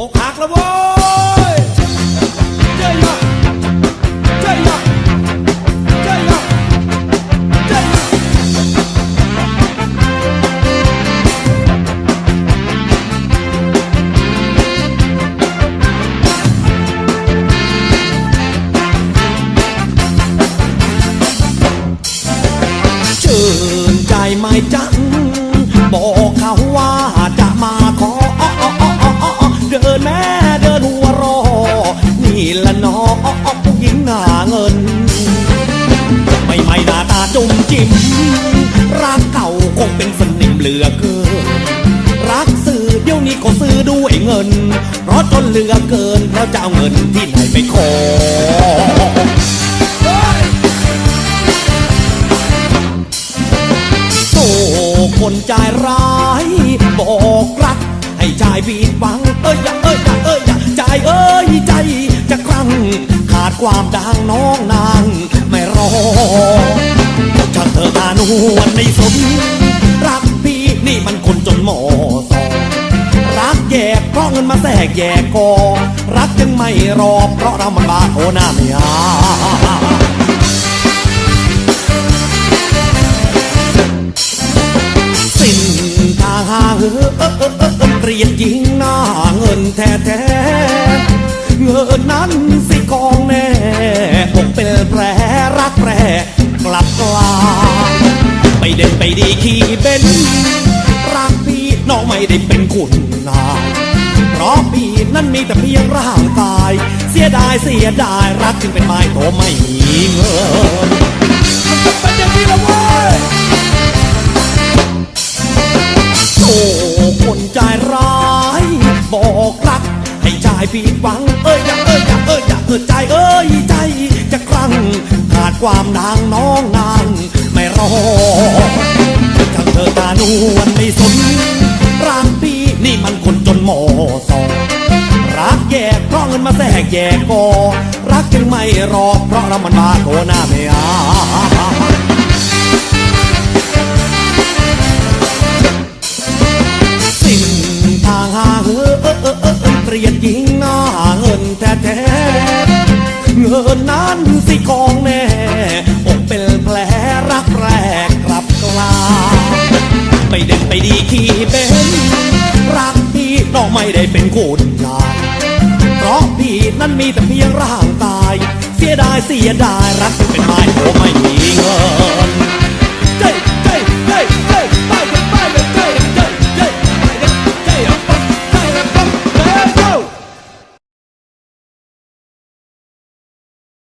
อกหักแล้วโว้ยเจ๊ยะเจ๊ยะเจ๊ยะเจ๊ยะชื่นใจไหมจั รักซื้อเดี๋ยวนี้ก็ซื้อด้วยเงิน เพราะจนเหลือเกินแล้วจะเอาเงินที่ไหนไปขอโตคนใจร้าย บอกรัก ให้ใจผิดหวัง เอ้ยอย่าเอ้ยอย่าเอ้ยอย่าใจเอ้ยใจจะครั้งขาดความดังน้องนาง ไม่รอช่างเธอตานวลในสมรักพี่นี่มัน คนจนหมอสองรักแยกเพราะเงินมาแทรกแยกกอรักยังไม่รอเพราะเรามันบาโอหน้าไม่อาสิ้นทางหาเออเออเออเออเกลียดยิงหน้าเงินแท้แท้ๆเงินนั้นสิกองแน่อกเป็นแผลรักแปรกลับกลาไปเด่นไปดีขี่เป็น ไม่ได้เป็นคุณนายเพราะพี่นั้นมีแต่เพียงร่างกาย เสียดายเสียดายรักจึงเป็นไม้โตไม่มีเงินมันเป็นอย่างนี้ละเว้ยโอ้คนใจร้าย บอกรักให้ใจผิดหวัง เอ้ยอย่าเอ้ยอย่าเอ้ยอย่าเอ้ยใจเอ้ยใจจะครั้งขาดความนางน้องนางไม่รอจังเธอตานวลไม่สน มันคนจนหมอสองรักแยกเพราะเงินมาแทรกแยกกอรักจึงไม่รอเพราะเรามันมาโกหน้าไม่อาสิ้นทางหาเออเออเออเออเกลียดยิงหน้าเงินแท้ๆเงินนั้นสิกองแน่อกเป็นแผลรักแรกกลับกลาไปเด่นไปดีขี่เป็นรัก ไม่ได้เป็นคนงายเพราะพี่นั้นมีแต่เพียงร่างกาย เสียดายเสียดายรักเป็นไม้โอไม่มีเงิน